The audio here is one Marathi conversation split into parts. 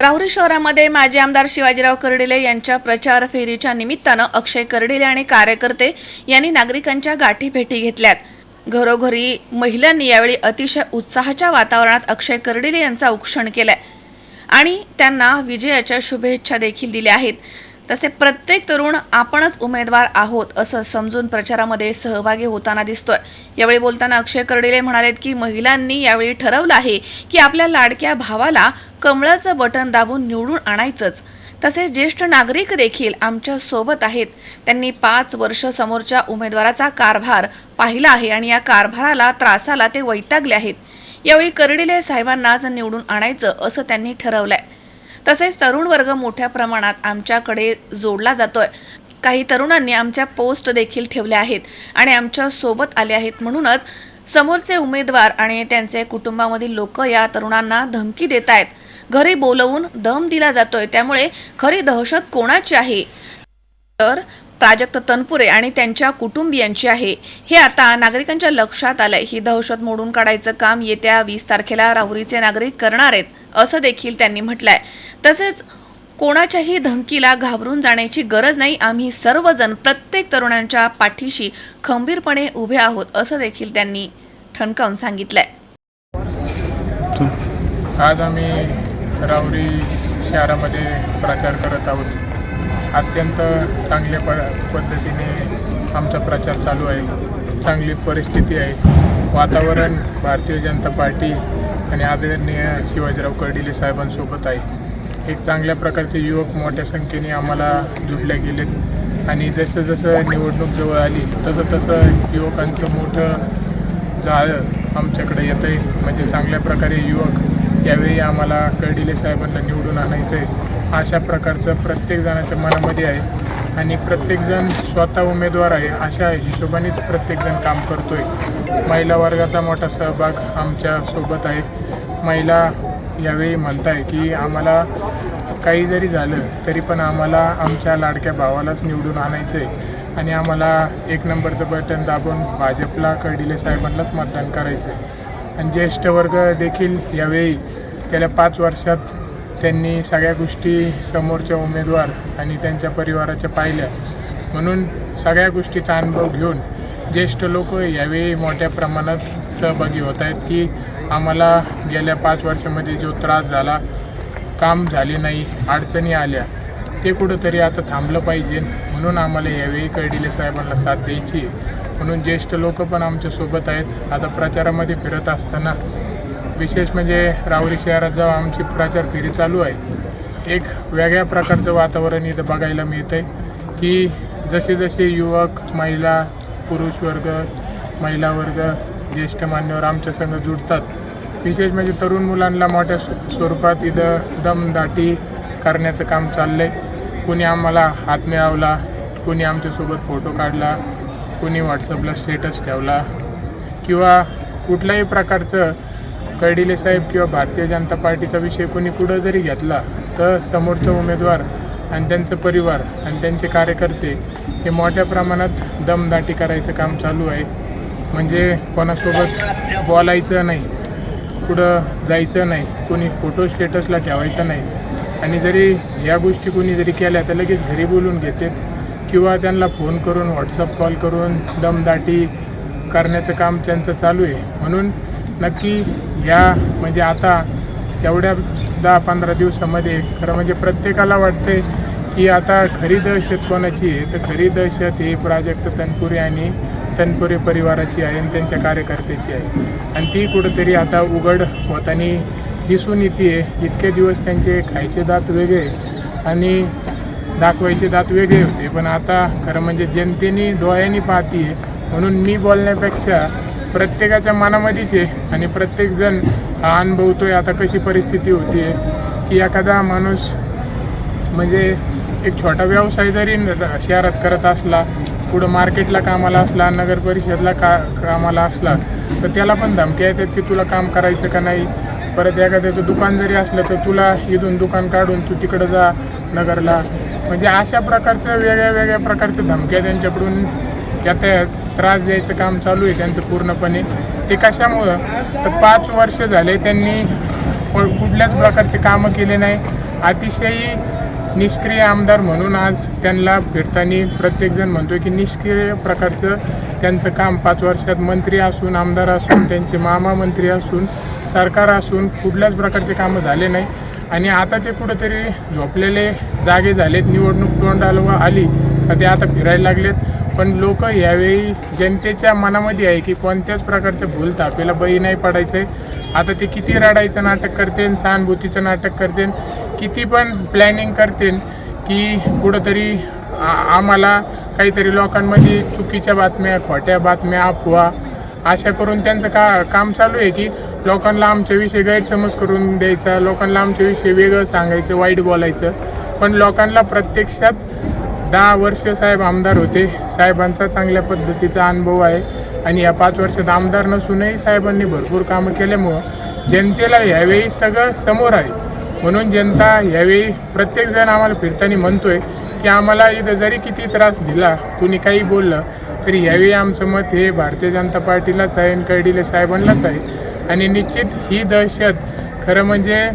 राहुरी शहरामध्ये माजी आमदार शिवाजीराव कर्डिले यांच्या प्रचार फेरीच्या निमित्तानं अक्षय कर्डिले आणि कार्यकर्ते यांनी नागरिकांच्या गाठी भेटी घेतल्यात. घरोघरी महिलांनी यावेळी अतिशय उत्साहाच्या वातावरणात अक्षय कर्डिले यांचा उक्षण केलाय आणि त्यांना विजयाच्या शुभेच्छा देखील दिल्या आहेत. तसे प्रत्येक तरुण आपणच उमेदवार आहोत असं समजून प्रचारामध्ये सहभागी होताना दिसतोय. यावेळी बोलताना अक्षय कर्डिले म्हणालेत की महिलांनी यावेळी ठरवलं आहे की आपल्या लाडक्या भावाला कमळाचं बटन दाबून निवडून आणायचंच. तसेच ज्येष्ठ नागरिक देखील आमच्यासोबत आहेत. त्यांनी पाच वर्ष समोरच्या उमेदवाराचा कारभार पाहिला आहे आणि या कारभाराला त्रासाला ते वैतागले आहेत. यावेळी कर्डिले साहेबांनाच निवडून आणायचं असं त्यांनी ठरवलंय. तसेच तरुण वर्ग मोठ्या प्रमाणात आमच्याकडे जोडला जातोय. काही तरुणांनी आमच्या पोस्ट देखील ठेवल्या आहेत आणि आमच्यासोबत आले आहेत. म्हणूनच समोरचे उमेदवार आणि त्यांचे कुटुंबामधील लोक या तरुणांना धमकी देत आहेत. घरी बोलवून दम दिला जातोय. त्यामुळे खरी दहशत कोणाची आहे? तर प्राजक्त तनपुरे आणि त्यांच्या कुटुंबियांची आहे. हे आता नागरिकांच्या लक्षात आलंय. ही दहशत मोडून काढायचं काम येत्या वीस तारखेला राहुरीचे नागरिक करणार आहेत असं देखील त्यांनी म्हटलंय. तसेच कोणाच्याही धमकीला घाबरून जाण्याची गरज नाही. आम्ही सर्वजण प्रत्येक तरुणांच्या पाठीशी खंबीरपणे उभे आहोत असं देखील त्यांनी ठणकावून सांगितलंय. आज आम्ही राहुरी शहरामध्ये प्रचार करत आहोत. अत्यंत चांगल्या प पद्धतीने आमचा प्रचार चालू आहे. चांगली परिस्थिती आहे. वातावरण भारतीय जनता पार्टी आणि आदरणीय शिवाजीराव कर्डिले साहेबांसोबत आहे. एक चांगल्या प्रकारचे युवक मोठ्या संख्येने आम्हाला जुटले गेलेत. आणि जसं जसं निवडणूक जवळ आली तसं तसं युवकांचं मोठं जाळं आमच्याकडे येतं आहे म्हणजे चांगल्या प्रकारे युवक यावेळी आम्हाला कर्डिले साहेबांना निवडून आणायचं आहे अशा प्रकारचं प्रत्येक जणाच्या मनामध्ये आहे. आणि प्रत्येकजण स्वतः उमेदवार आहे अशा हिशोबानेच प्रत्येकजण काम करतो आहे महिला वर्गाचा मोठा सहभाग आमच्यासोबत आहे. महिला यावेळी म्हणत आहे की आम्हाला काही जरी झालं तरी पण आम्हाला आमच्या लाडक्या भावालाच निवडून आणायचं आहे आणि आम्हाला एक नंबरचं बटन दाबून भाजपला कर्डिले साहेबांनाच मतदान करायचं आहे आणि ज्येष्ठ वर्ग देखील यावेळी गेल्या पाच वर्षात त्यांनी सगळ्या गोष्टी समोरच्या उमेदवार आणि त्यांच्या परिवाराच्या पाहिल्या. म्हणून सगळ्या गोष्टीचा अनुभव घेऊन ज्येष्ठ लोक यावेळी मोठ्या प्रमाणात सहभागी होत आहेत की आम्हाला गेल्या पाच वर्षामध्ये जो त्रास झाला काम झाले नाही अडचणी आल्या ते कुठंतरी आता थांबलं पाहिजे. म्हणून आम्हाला यावेळी कर्डिले साहेबांना साथ द्यायची म्हणून ज्येष्ठ लोक पण आमच्यासोबत आहेत. आता प्रचारामध्ये फिरत असताना विशेष म्हणजे राहुरी शहरात जेव्हा आमची प्रचार फेरी चालू आहे. एक वेगळ्या प्रकारचं वातावरण इथं बघायला मिळतं आहे की जसे जसे युवक महिला पुरुष वर्ग महिला वर्ग ज्येष्ठ मान्यवर आमच्या संघ जुडतात. विशेष म्हणजे तरुण मुलांना मोठ्या स्व- स्वरूपात इथं दमदाटी करण्याचं काम चाललं आहे कुणी आम्हाला हात मिळवला कुणी आमच्यासोबत फोटो काढला कुणी व्हॉट्सअपला स्टेटस ठेवला किंवा कुठल्याही प्रकारचं कर्डिले साहेब किंवा भारतीय जनता पार्टीचा विषय कोणी पुढं जरी घेतला तर समोरचा उमेदवार आणि त्यांचं परिवार आणि त्यांचे कार्यकर्ते हे मोठ्या प्रमाणात दमदाटी करायचं काम चालू आहे. म्हणजे कोणासोबत बोलायचं नाही कुठं जायचं नाही कोणी फोटो स्टेटसला ठेवायचं नाही. आणि जरी या गोष्टी कोणी जरी केल्या तर लगेच घरी बोलून घेतात किंवा त्यांना फोन करून व्हॉट्सअप कॉल करून दमदाटी करण्याचं काम त्यांचं चालू आहे. म्हणून नक्की ह्या म्हणजे आता एवढ्या दहा पंधरा दिवसामध्ये खरं म्हणजे प्रत्येकाला वाटते की आता खरी दहशत कोणाची आहे? तर खरी दहशत ही प्राजक्त तनपुरे आणि तनपुरे परिवाराची आहे आणि त्यांच्या कार्यकर्त्याची आहे. आणि ती कुठंतरी आता उघड होताना दिसून येते इतके दिवस त्यांचे खायचे दात वेगळे आणि दाखवायचे दात वेगळे होते. पण आता खरं म्हणजे जनतेने डोळ्यांनी पाहते म्हणून मी बोलण्यापेक्षा प्रत्येकाच्या मनामध्येच आहे आणि प्रत्येकजण हा अनुभवतोय आता कशी परिस्थिती होती आहे. की एखादा माणूस म्हणजे एक छोटा व्यवसाय जरी न- शहरात करत असला पुढं मार्केटला कामाला असला नगर परिषदला का कामाला असला तर त्याला पण धमक्या येतात की तुला काम करायचं का नाही? परत एखाद्याचं दुकान जरी असलं तर तुला इथून दुकान काढून तू तिकडं जा नगरला. म्हणजे अशा प्रकारचं वेगळ्या वेगळ्या प्रकारच्या धमक्या त्यांच्याकडून येतात त्रास द्यायचं काम चालू आहे त्यांचं पूर्णपणे. ते कशामुळं? तर पाच वर्ष झाले त्यांनी कुठल्याच प्रकारचे कामं केले नाही. अतिशय निष्क्रिय आमदार म्हणून आज त्यांना फिरताना प्रत्येकजण म्हणतो की निष्क्रिय प्रकारचं त्यांचं काम पाच वर्षात मंत्री असून आमदार असून त्यांचे मामा मंत्री असून सरकार असून कुठल्याच प्रकारचे कामं झाले नाही. आणि आता ते कुठंतरी झोपलेले जागे झालेत. निवडणूक तोंडाला आली तर ते आता फिरायला लागलेत. पण लोक यावेळी जनतेच्या मनामध्ये आहे की कोणत्याच प्रकारच्या भूल आपल्याला बळी नाही पडायचं. आहे आता ते किती रडायचं नाटक करतेन सहानुभूतीचं नाटक करतेन किती पण प्लॅनिंग करतेन की कुठंतरी आम्हाला काहीतरी लोकांमध्ये चुकीच्या बातम्या खोट्या बातम्या अफवा अशा करून त्यांचं का काम चालू आहे की लोकांना आमच्याविषयी गैरसमज करून द्यायचा लोकांना आमच्याविषयी वेगळं सांगायचं वाईट बोलायचं. पण लोकांना प्रत्यक्षात दहा वर्ष साहेब आमदार होते. साहेबांचा चांगल्या पद्धतीचा अनुभव आहे. आणि या पाच वर्षात आमदार नसूनही साहेबांनी भरपूर कामं केल्यामुळं जनतेला यावेळी सगळं समोर आहे. म्हणून जनता यावेळी प्रत्येकजण आम्हाला फिरताना म्हणतोय की आम्हाला इथं जरी किती त्रास दिला कुणी काही बोललं तरी यावेळी आमचं मत हे भारतीय जनता पार्टीलाच आहे आणि कर्डिले साहेबांनाच आहे. आणि निश्चित ही दहशत खरं म्हणजे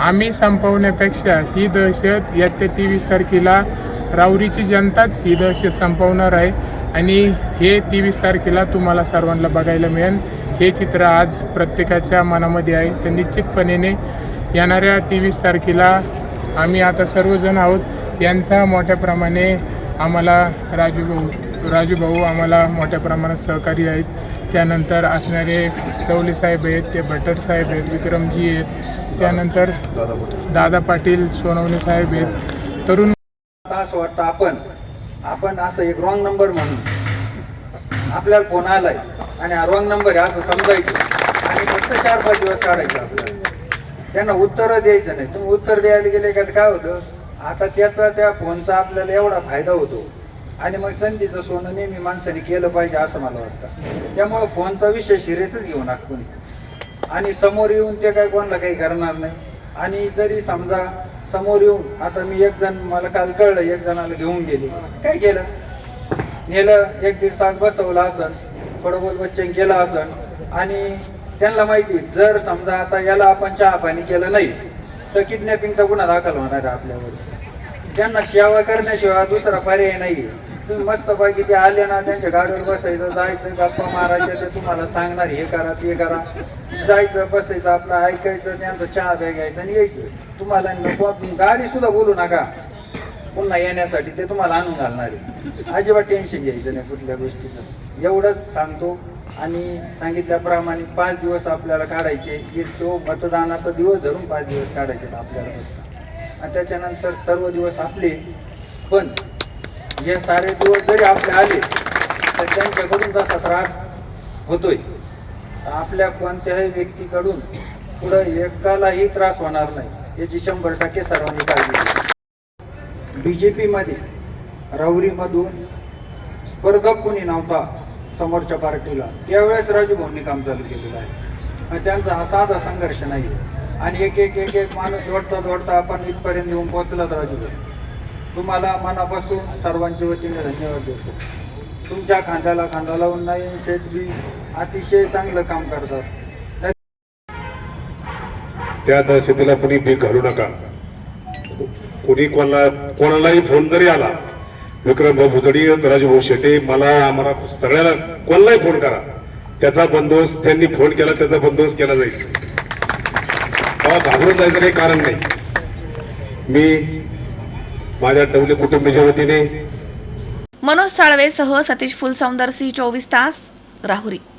आम्ही संपवण्यापेक्षा ही दहशत येत्या तेवीस तारखेला राऊरीची जनताच ही दहशत संपवणार आहे. आणि हे तेवीस तारखेला तुम्हाला सर्वांना बघायला मिळेल. हे चित्र आज प्रत्येकाच्या मनामध्ये आहे. तर निश्चितपणेने येणाऱ्या तेवीस तारखेला आम्ही आता सर्वजण आहोत. यांचा मोठ्या प्रमाणे आम्हाला राजू भाऊ राजू भाऊ आम्हाला मोठ्या प्रमाणात सहकारी आहेत. त्यानंतर असणारे कवले साहेब आहेत ते भट्टर साहेब आहेत विक्रमजी आहेत. त्यानंतर दादा पाटील सोनवणे साहेब आहेत. तरुण असं वाटतं आपण. आपण असं एक रॉंग नंबर म्हणून. आपल्याला फोन आलाय. आणि हा रॉंग नंबर आहे असं समजायचं. आणि फक्त चार पाच दिवस काढायचं आपल्याला. त्यांना उत्तर द्यायचं नाही. तुम्ही उत्तर द्यायला गेले का? तर काय होतं? आता त्याचा त्या फोनचा आपल्याला एवढा फायदा होतो. आणि मग संधीचं सोनं नेहमी माणसाने केलं पाहिजे असं मला वाटतं. त्यामुळं फोनचा विषय सिरियसच घेऊ नका कोणी. आणि समोर येऊन ते काय कोणाला काही करणार नाही. आणि जरी समजा समोर येऊन आता मी एक जण मला काल कळलं एक जणाला घेऊन गेले. काय केलं? नेलं एक दीड तास बसवलं असन थोडं बहुत बच्चन गेलं असन. आणि त्यांना माहिती जर समजा आता याला आपण चहा पाणी केलं नाही तर किडनॅपिंगचा गुन्हा दाखल होणार आहे आपल्यावर. त्यांना सेवा करण्याशिवाय दुसरा पर्याय नाही तुम्ही मस्तपैकी ते आले ना त्यांच्या गाडीवर बसायचं जायचं गप्पा मारायच्या ते तुम्हाला सांगणार हे करा ते करा. जायचं बसायचं आपलं ऐकायचं त्यांचं चहा प्या घ्यायचं आणि यायचं. तुम्हाला नको गाडी सुद्धा बोलू नका. पुन्हा येण्यासाठी ते तुम्हाला आणून घालणार आहे. अजिबात टेन्शन घ्यायचं नाही कुठल्या गोष्टीचं. एवढंच सांगतो आणि सांगितल्याप्रमाणे पाच दिवस आपल्याला काढायचे. तो मतदानाचा दिवस धरून पाच दिवस काढायचे आपल्याला आणि त्याच्यानंतर सर्व दिवस आपले. पण हे सारे दिवस जरी आपले आले तर त्यांच्याकडून तसा त्रास होतोय. तर आपल्या कोणत्याही व्यक्तीकडून पुढं एकालाही त्रास होणार नाही याची शंभर टक्के सर्वांनी काळजी बी जे पीमध्ये राहुरीमधून स्पर्धक कोणी नव्हता समोरच्या पार्टीला त्यावेळेस राजू काम चालू केलेलं आहे. त्यांचा हा साधा संघर्ष नाही आणि एक एक एक एक माणूस जोडता जोडता आपण इथपर्यंत येऊन पोहोचलात राजूभाऊ तुम्हाला मनापासून सर्वांच्या वतीने धन्यवाद देतो. तुमच्या खांद्याला खांदा लावून नाही सेठ बी अतिशय चांगलं काम करतात. त्या दहशतीला कुणी भीक घालू नका. कुणी कोणाला कोणालाही फोन जरी आला विक्रम भाऊ भुजडी राजभाऊ शेटे मला आम्हाला सगळ्याला कोणालाही फोन करा. त्याचा बंदोबस्त त्यांनी फोन केला त्याचा बंदोबस्त केला जाईल. घाबरून जायचं काही कारण नाही. मी माझ्या डवले कुटुंबीच्या वतीने. मनोज साळवेसह सतीश फुलसौंदर सी चोवीस तास राहुरी.